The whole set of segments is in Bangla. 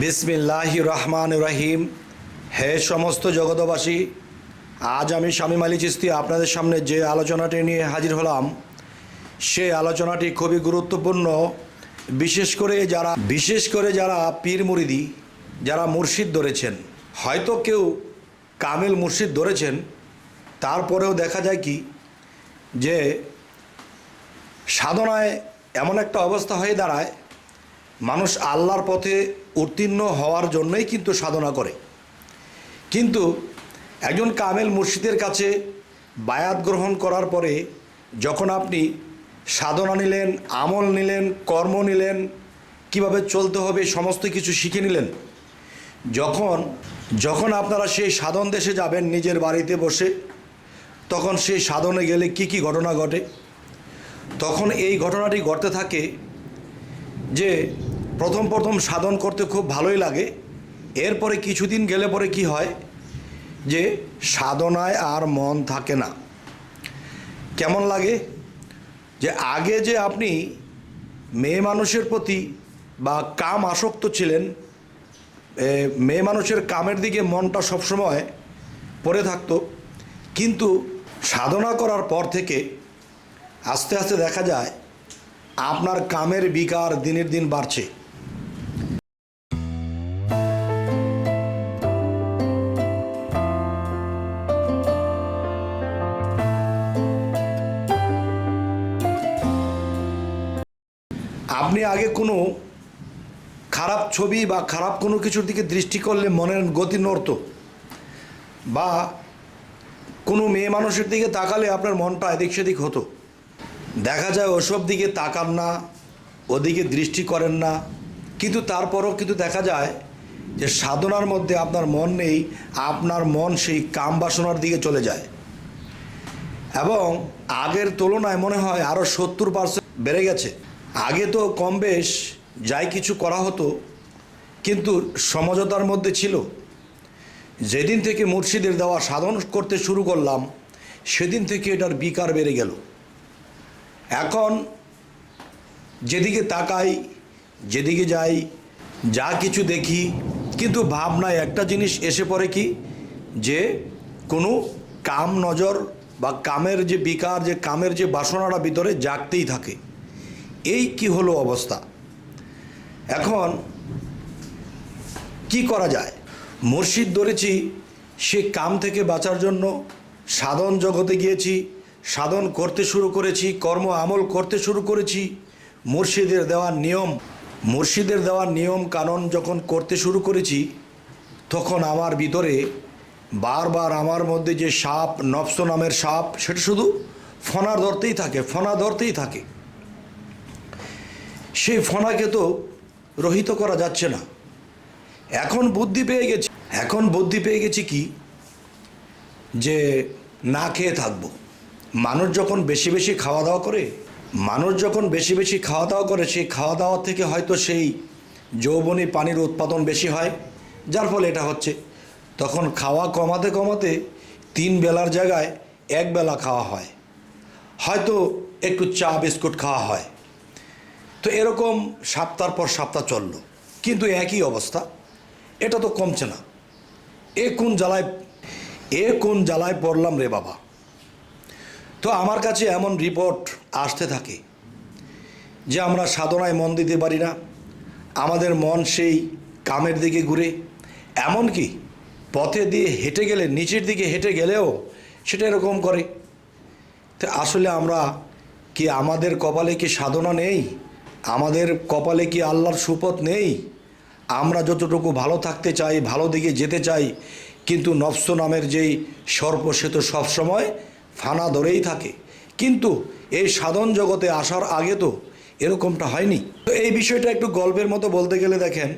বিসমিল্লাহ রহমান রহিম হে সমস্ত জগতবাসী আজ আমি স্বামী মালি চিস্তি আপনাদের সামনে যে আলোচনাটি নিয়ে হাজির হলাম সেই আলোচনাটি খুবই গুরুত্বপূর্ণ। বিশেষ করে যারা, বিশেষ করে যারা পীর মুরিদি, যারা মুর্শিদ ধরেছেন, হয়তো কেউ কামেল মুর্শিদ ধরেছেন, তারপরেও দেখা যায় কি, যে সাধনায় এমন একটা অবস্থা হয়ে দাঁড়ায় মানুষ আল্লাহর পথে উত্তীর্ণ হওয়ার জন্যই কিন্তু সাধনা করে। কিন্তু একজন কামেল মুর্শিদের কাছে বায়াত গ্রহণ করার পরে যখন আপনি সাধনা নিলেন, আমল নিলেন, কর্ম নিলেন, কীভাবে চলতে হবে, সমস্ত কিছু শিখে নিলেন, যখন যখন আপনারা সেই সাধন দেশে যাবেন নিজের বাড়িতে বসে, তখন সেই সাধনে গেলে কি কি ঘটনা ঘটে? তখন এই ঘটনাটি ঘটতে থাকে যে প্রথম প্রথম সাধন করতে খুব ভালোই লাগে। এরপরে কিছুদিন গেলে পরে কি হয় যে সাধনায় আর মন থাকে না। কেমন লাগে? যে আগে যে আপনি মেয়ে মানুষের প্রতি বা কাম আসক্ত ছিলেন মেয়ে মানুষের কামের দিকে মনটা সবসময় পড়ে থাকতো। কিন্তু সাধনা করার পর থেকে আস্তে আস্তে দেখা যায় আপনার কামের বিকার দিনের দিন বাড়ছে। আগে কোনো খারাপ ছবি বা খারাপ কোনো কিছুর দিকে দৃষ্টি করলে মনের গতি নড়ত। বা কোনো মেয়ে মানুষের দিকে তাকালে আপনার মনটা এদিক সেদিক হতো। দেখা যায় ওসব দিকে তাকান না, ওদিকে দৃষ্টি করেন না। কিন্তু তারপরও কিন্তু দেখা যায় যে সাধনার মধ্যে আপনার মন নেই, আপনার মন সেই কাম বাসনার দিকে চলে যায়। এবং আগের তুলনায় মনে হয় আরও সত্তর পার্সেন্ট বেড়ে গেছে। আগে তো কম বেশ যাই কিছু করা হতো, কিন্তু সমঝোতার মধ্যে ছিল। যেদিন থেকে মুর্শিদের দেওয়া সাধন করতে শুরু করলাম, সেদিন থেকে এটার বিকার বেড়ে গেল। এখন যেদিকে তাকাই, যেদিকে যাই, যা কিছু দেখি, কিন্তু ভাবনায় একটা জিনিস এসে পড়ে কি, যে কোনো কাম নজর বা কামের যে বিকার, যে কামের যে বাসনাটা ভিতরে জাগতেই থাকে। এই কি হলো অবস্থা? এখন কি করা যায়? মুর্শিদ ধরেছি, সে কাম থেকে বাঁচার জন্য সাধন জগতে গিয়েছি, সাধন করতে শুরু করেছি, কর্ম আমল করতে শুরু করেছি মুর্শিদের দেওয়া নিয়ম মুর্শিদের দেওয়া নিয়ম কানুন যখন করতে শুরু করেছি, তখন আমার ভিতরে বারবার আমার মধ্যে যে সাপ নফস নামের সাপ, সেটা শুধু ফনা ধরতেই থাকে, ফনা ধরতেই থাকে। সেই ফনাকে তো রহিত করা যাচ্ছে না। এখন বুদ্ধি পেয়ে গেছি, এখন বুদ্ধি পেয়ে গেছি কি? যে না খেয়ে থাকব। মানুষ যখন বেশি বেশি খাওয়া দাওয়া করে, মানুষ যখন বেশি বেশি খাওয়া দাওয়া করে, সেই খাওয়া দাওয়া থেকে হয়তো সেই যৌবনী পানির উৎপাদন বেশি হয়, যার ফলে এটা হচ্ছে। তখন খাওয়া কমাতে কমাতে তিন বেলার জায়গায় এক বেলা খাওয়া হয়। হয়তো একটু চা, বিস্কুট খাওয়া হয়। তো এরকম সপ্তাহ পর সপ্তাহ চলল। কিন্তু একই অবস্থা। এটা তো কমছে না। এ কোন জ্বালায়, এ কোন জ্বালায় পড়লাম রে বাবা। তো আমার কাছে এমন রিপোর্ট আসতে থাকে যে আমরা সাধনায় মন দিতে পারি না। আমাদের মন সেই কামের দিকে ঘুরে। এমনকি পথে দিয়ে হেঁটে গেলে, নিচের দিকে হেঁটে গেলেও সেটা এরকম করে। তো আসলে আমরা কি আমাদের কপালে কি সাধনা নেই? আমাদের কপালে কি আল্লাহর সুপথ নেই? আমরা যতটুকু ভালো থাকতে চাই, ভালো দিকে যেতে চাই, কিন্তু নফস নামের যেই সর্প সে তো সবসময় ফানা ধরেই থাকে। কিন্তু এই সাধন জগতে আসার আগে তো এরকমটা হয়নি। তো এই বিষয়টা একটু গল্পের মতো বলতে গেলে দেখেন,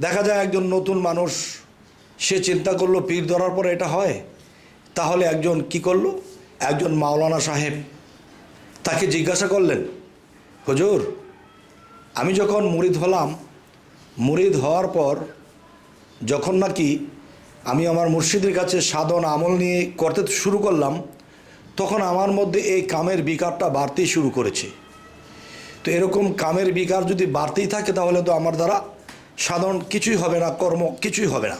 দেখা যায় একজন নতুন মানুষ, সে চিন্তা করল, পীর ধরার পরে এটা হয়। তাহলে একজন কি করল? একজন মাওলানা সাহেব তাকে জিজ্ঞাসা করলেন হুজুর, আমি যখন মুরিদ হলাম, মুরিদ হওয়ার পর যখন নাকি আমি আমার মুর্শিদের কাছে সাধন আমল নিয়ে করতে শুরু করলাম, তখন আমার মধ্যে এই কামের বিকারটা বাড়তেই শুরু করেছে তো এরকম কামের বিকার যদি বাড়তেই থাকে, তাহলে তো আমার দ্বারা সাধন কিছুই হবে না, কর্ম কিছুই হবে না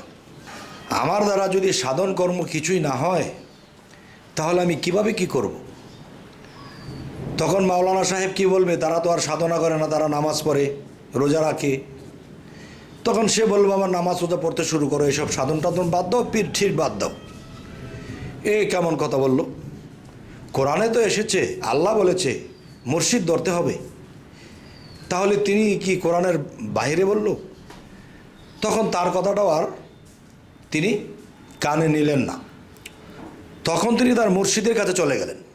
আমার দ্বারা যদি সাধন কর্ম কিছুই না হয়, তাহলে আমি কীভাবে কি করব। তখন মাওলানা সাহেব কি বলবে? তারা তো আর সাধনা করে না, তারা নামাজ পড়ে, রোজা রাখে। তখন সে বলবে আমার নামাজ রোজা পড়তে শুরু করো, এসব সাধন টাধন বাদ দাও, পীর ঠিক বাদ দাও। এ কেমন কথা বলল? কোরআনে তো এসেছে, আল্লাহ বলেছে, মুর্শিদ ধরতে হবে। তাহলে তিনি কি কোরআনের বাইরে বলল? তখন তার কথাটাও আর তিনি কানে নিলেন না। তখন তিনি তার মুর্শিদের কাছে চলে গেলেন।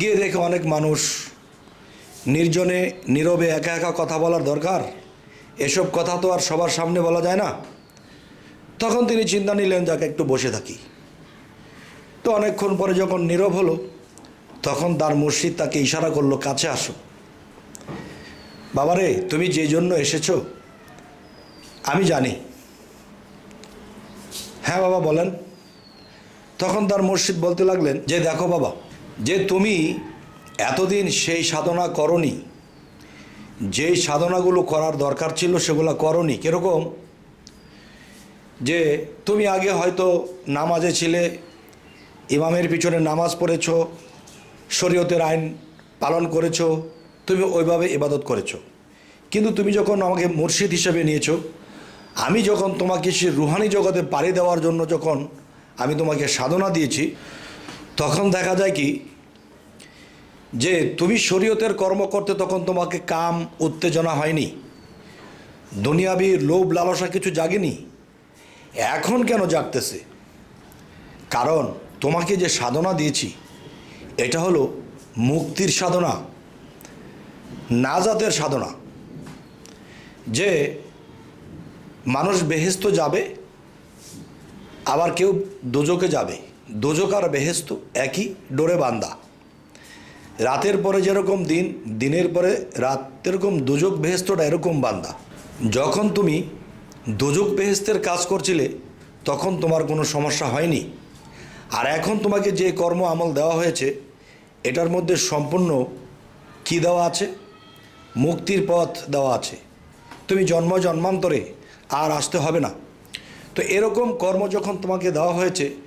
গিয়ে দেখে অনেক মানুষ নির্জনে, নীরবে একা একা কথা বলার দরকার। এসব কথা তো আর সবার সামনে বলা যায় না। তখন তিনি চিন্তা নিলেন, যাকে, একটু বসে থাকি। তো অনেকক্ষণ পরে যখন নীরব হলো, তখন তার মুর্শিদ তাকে ইশারা করল, কাছে আসো। বাবারে, তুমি যে জন্য এসেছ? আমি জানি। হ্যাঁ বাবা, বলেন। তখন তার মুর্শিদ বলতে লাগলেন, যে দেখো, বাবা যে তুমি এতদিন সেই সাধনা করনি, যেই সাধনাগুলো করার দরকার ছিল সেগুলো করনি, কীরকম? যে তুমি আগে হয়তো নামাজে ছিলে, ইমামের পিছনে নামাজ পড়েছ, শরীয়তের আইন পালন করেছ, তুমি ওইভাবে ইবাদত করেছ। কিন্তু তুমি যখন আমাকে মুর্শিদ হিসেবে নিয়েছো, আমি যখন তোমাকে সে রুহানি জগতে পাড়ি দেওয়ার জন্য যখন আমি তোমাকে সাধনা দিয়েছি তখন দেখা যায় কি, যে তুমি শরীয়তের কর্ম করতে তখন তোমাকে কাম, উত্তেজনা হয়নি, দুনিয়াবি লোভ লালসা কিছু জাগেনি, এখন কেন জাগতেছে? কারণ তোমাকে যে সাধনা দিয়েছি, এটা হলো মুক্তির সাধনা, নাজাতের সাধনা, যে মানুষ বেহেস্ত যাবে, আবার কেউ দোজকে যাবে। দোজক আর বেহেস্ত একই ডোরে বান্দা। রাতের পরে যেরকম দিন, দিনের পরে রাত এরকম দুযোগ বেহেস্তটা এরকম বান্দা। যখন তুমি দুযোগ বেহেস্তের কাজ করছিলে, তখন তোমার কোনো সমস্যা হয়নি। আর এখন তোমাকে যে কর্ম আমল দেওয়া হয়েছে, এটার মধ্যে সম্পূর্ণ কি দেওয়া আছে? মুক্তির পথ দেওয়া আছে। তুমি জন্ম জন্মান্তরে আর আসতে হবে না। তো এরকম কর্ম যখন তোমাকে দেওয়া হয়েছে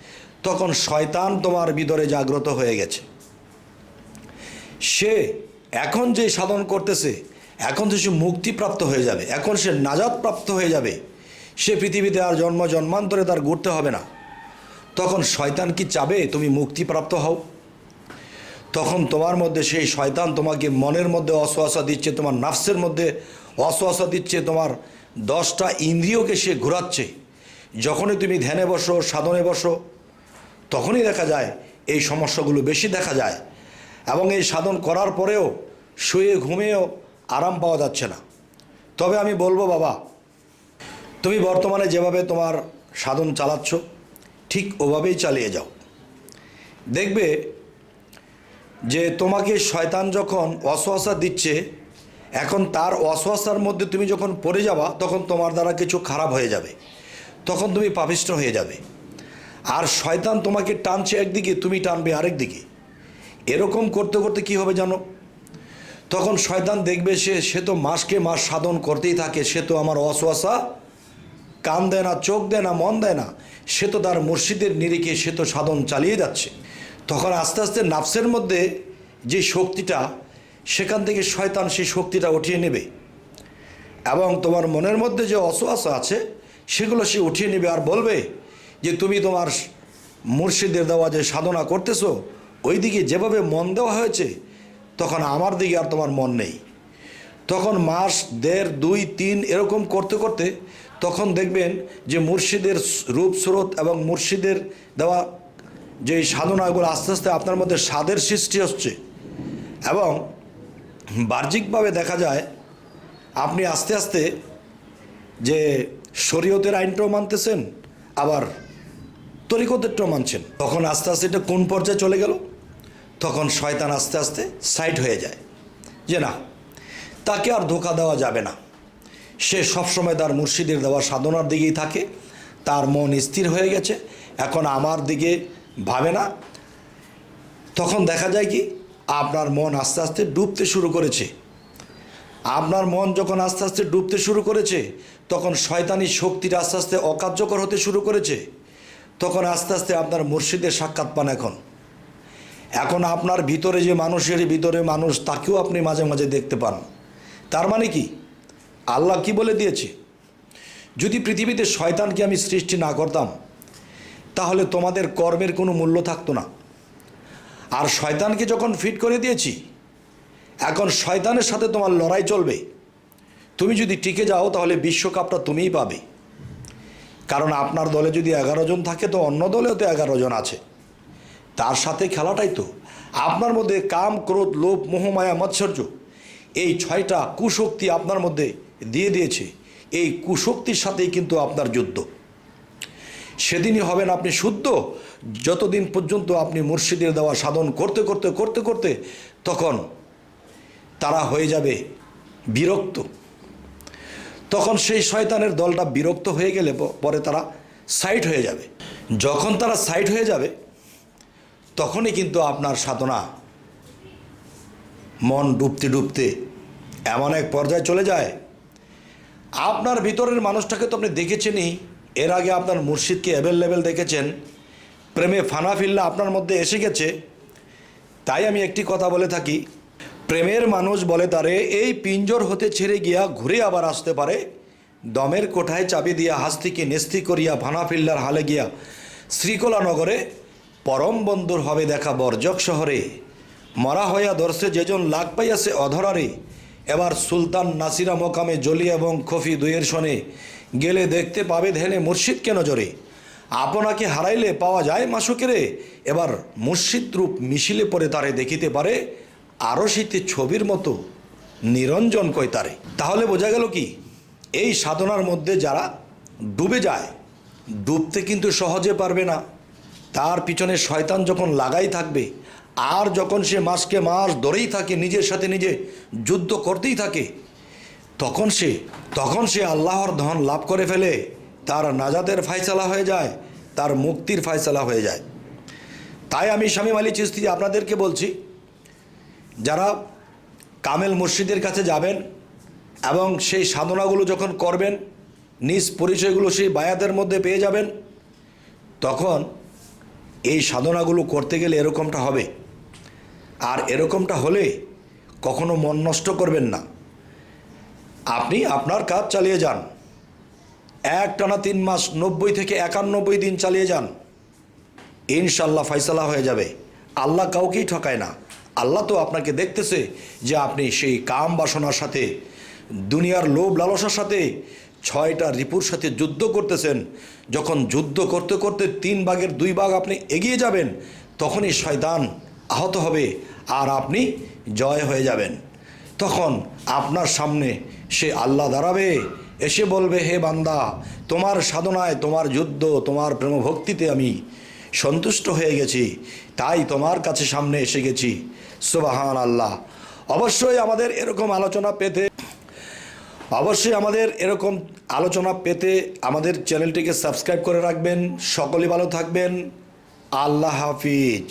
তখন শয়তান তোমার ভিতরে জাগ্রত হয়ে গেছে। সে এখন যে সাধন করতেছে, এখন তো সে মুক্তিপ্রাপ্ত হয়ে যাবে, এখন সে নাজাদ প্রাপ্ত হয়ে যাবে, সে পৃথিবীতে আর জন্ম জন্মান্তরে তার ঘুরতে হবে না। তখন শয়তান কি চাবে, তুমি মুক্তিপ্রাপ্ত হও? তখন তোমার মধ্যে সেই শয়তান তোমাকে মনের মধ্যে অসোয়াশা দিচ্ছে, তোমার নাফসের মধ্যে অসোয়াশা দিচ্ছে, তোমার দশটা ইন্দ্রিয়কে সে ঘোরাচ্ছে। যখনই তুমি ধ্যানে বসো, সাধনে বসো তখনই দেখা যায় এই সমস্যাগুলো বেশি দেখা যায় এবং এই সাধন করার পরেও শুয়ে ঘুমিয়েও আরাম পাওয়া যাচ্ছে না। তবে আমি বলব বাবা, তুমি বর্তমানে যেভাবে তোমার সাধন চালাচ্ছ, ঠিক ওভাবেই চালিয়ে যাও। দেখবে যে তোমাকে শয়তান যখন অসোয়াশা দিচ্ছে, এখন তার অসোয়াশার মধ্যে তুমি যখন পড়ে যাবা, তখন তোমার দ্বারা কিছু খারাপ হয়ে যাবে। তখন তুমি পাপিষ্ট হয়ে যাবে। আর শয়তান তোমাকে টানছে একদিকে, তুমি টানবে আরেক দিকে। এরকম করতে করতে কি হবে জানো? তখন শয়তান দেখবে সে সে তো মাসকে মাস সাধন করতেই থাকে, সে তো আমার অসোয়াশা কান দেয় না, চোখ দেয় না, মন দেয় না, সে তো তার মুর্শিদের নিরিখে সে তো সাধন চালিয়ে যাচ্ছে। তখন আস্তে আস্তে নাফসের মধ্যে যে শক্তিটা, সেখান থেকে শয়তান সেই শক্তিটা উঠিয়ে নেবে। এবং তোমার মনের মধ্যে যে অসোয়াশা আছে, সেগুলো সে উঠিয়ে নেবে আর বলবে যে তুমি তোমার মুর্শিদের দেওয়া যে সাধনা করতেছো ওই দিকে যেভাবে মন দেওয়া হয়েছে, তখন আমার দিকে আর তোমার মন নেই। তখন মাস, দেড়, দুই, তিন এরকম করতে করতে তখন দেখবেন যে মুর্শিদের রূপ, স্রোত এবং মুর্শিদের দেওয়া যে সাধনাগুলো আস্তে আস্তে আপনার মধ্যে স্বাদের সৃষ্টি হচ্ছে। এবং বাহ্যিকভাবে দেখা যায়, আপনি আস্তে আস্তে যে শরীয়তের আইনটাও মানতেছেন, আবার তরিকতেরটাও মানছেন। তখন আস্তে আস্তে এটা কোন পর্যায়ে চলে গেল? তখন শয়তান আস্তে আস্তে সাইড হয়ে যায়। যে না, তাকে আর ধোকা দেওয়া যাবে না। সে সবসময় তার মুর্শিদের দেওয়া সাধনার দিকেই থাকে। তার মন স্থির হয়ে গেছে। এখন আমার দিকে ভাবে না। তখন দেখা যায় কি, আপনার মন আস্তে আস্তে ডুবতে শুরু করেছে। আপনার মন যখন আস্তে আস্তে ডুবতে শুরু করেছে, তখন শয়তানি শক্তির আস্তে আস্তে অকার্যকর হতে শুরু করেছে। তখন আস্তে আস্তে আপনার মুর্শিদের সাক্ষাৎ পান এখন। এখন আপনার ভিতরে যে মানুষের ভিতরে মানুষ, তাকেও আপনি মাঝে মাঝে দেখতে পান। তার মানে কি? আল্লাহ কি বলে দিয়েছে? যদি পৃথিবীতে শয়তানকে আমি সৃষ্টি না করতাম, তাহলে তোমাদের কর্মের কোনো মূল্য থাকতো না। আর শয়তানকে যখন ফিট করে দিয়েছি, এখন শয়তানের সাথে তোমার লড়াই চলবে। তুমি যদি টিকে যাও, তাহলে বিশ্বকাপটা তুমিই পাবে। কারণ আপনার দলে যদি এগারো জন থাকে, তো অন্য দলেও তো এগারো জন আছে। তার সাথে খেলাটাই তো। আপনার মধ্যে কাম, ক্রোধ, লোভ মোহমায়া মৎসর্য, এই ছয়টা কুশক্তি আপনার মধ্যে দিয়ে দিয়েছে। এই কুশক্তির সাথেই কিন্তু আপনার যুদ্ধ। সেদিনই হবেন আপনি শুদ্ধ। যতদিন পর্যন্ত আপনি মুর্শিদের দেওয়া সাধন করতে করতে করতে করতে, তখন তারা হয়ে যাবে বিরক্ত। তখন সেই শয়তানের দলটা বিরক্ত হয়ে গেলে পরে তারা সাইড হয়ে যাবে। যখন তারা সাইড হয়ে যাবে, তখনই কিন্তু আপনার সাধনা মন ডুবতে ডুবতে এমন এক পর্যায়ে চলে যায়। আপনার ভিতরের মানুষটাকে তো আপনি দেখেছেনই। এর আগে আপনার মুর্শিদকে অ্যাভেলেবেল দেখেছেন। প্রেমে ফানা ফিল্লা আপনার মধ্যে এসে গেছে। তাই আমি একটি কথা বলে থাকি প্রেমের মানুষ বলে তারে, এই পিঞ্জর হতে ছেড়ে গিয়া ঘুরে আবার আসতে পারে। দমের কোঠায় চাবি দিয়া হাস্তিকে নেস্তি করিয়া ভানা ফিল্লার হালে গিয়া শ্রীকলা নগরে পরম বন্ধুর হবে দেখা বর্জক শহরে। মরা হইয়া দর্শে যেজন লাগ পাইয়াছে অধরারে। এবার সুলতান নাসিরা মোকামে জলি এবং খফি দুয়ের শনে, গেলে দেখতে পাবে ধ্যানে মুর্শিদ কেন জোরে আপনাকে হারাইলে পাওয়া যায় মাসুকেরে, এবার মুর্শিদ রূপ মিশিলে পরে তারে দেখিতে পারে। আরও শীতে ছবির মতো নিরঞ্জন কয় তারে। তাহলে বোঝা গেল কি? এই সাধনার মধ্যে যারা ডুবে যায়, ডুবতে কিন্তু সহজে পারবে না। তার পিছনে শয়তান যখন লাগাই থাকবে, আর যখন সে মাসকে মাস ধরেই থাকে, নিজের সাথে নিজে যুদ্ধ করতেই থাকে, তখন সে তখন সে আল্লাহর ধন লাভ করে ফেলে, তার নাজাতের ফায়সালা হয়ে যায়, তার মুক্তির ফায়সালা হয়ে যায়। তাই আমি স্বামী মালি চিস্তি আপনাদেরকে বলছি যারা কামেল মসজিদের কাছে যাবেন এবং সেই সাধনাগুলো যখন করবেন, নিজ পরিচয়গুলো সেই বায়াতের মধ্যে পেয়ে যাবেন, তখন এই সাধনাগুলো করতে গেলে এরকমটা হবে। আর এরকমটা হলে কখনো মন নষ্ট করবেন না। আপনি আপনার কাজ চালিয়ে যান। এক টানা তিন মাস নব্বই থেকে একানব্বই দিন চালিয়ে যান। ইনশাল্লাহ ফয়সালা হয়ে যাবে। আল্লাহ কাউকেই ঠকায় না। আল্লাহ তো আপনাকে দেখতেছে যে আপনি সেই কাম বাসনার সাথে, দুনিয়ার লোভ লালসার সাথে ছয়টা রিপুর সাথে যুদ্ধ করতেছেন। যখন যুদ্ধ করতে করতে তিন ভাগের দুই ভাগ আপনি এগিয়ে যাবেন, তখনই শয়তান আহত হবে আর আপনি জয় হয়ে যাবেন। তখন আপনার সামনে সে আল্লাহ দাঁড়াবে, এসে বলবে, হে বান্দা, তোমার সাধনায়, তোমার যুদ্ধ, তোমার প্রেমভক্তিতে আমি সন্তুষ্ট হয়ে গেছি। তাই তোমার কাছে সামনে এসে গেছি। সুবাহান আল্লাহ অবশ্যই আমাদের এরকম আলোচনা পেতে, অবশ্যই আমাদের এরকম আলোচনা পেতে আমাদের চ্যানেলটিকে সাবস্ক্রাইব করে রাখবেন। সকলে ভালো থাকবেন। আল্লাহ হাফিজ।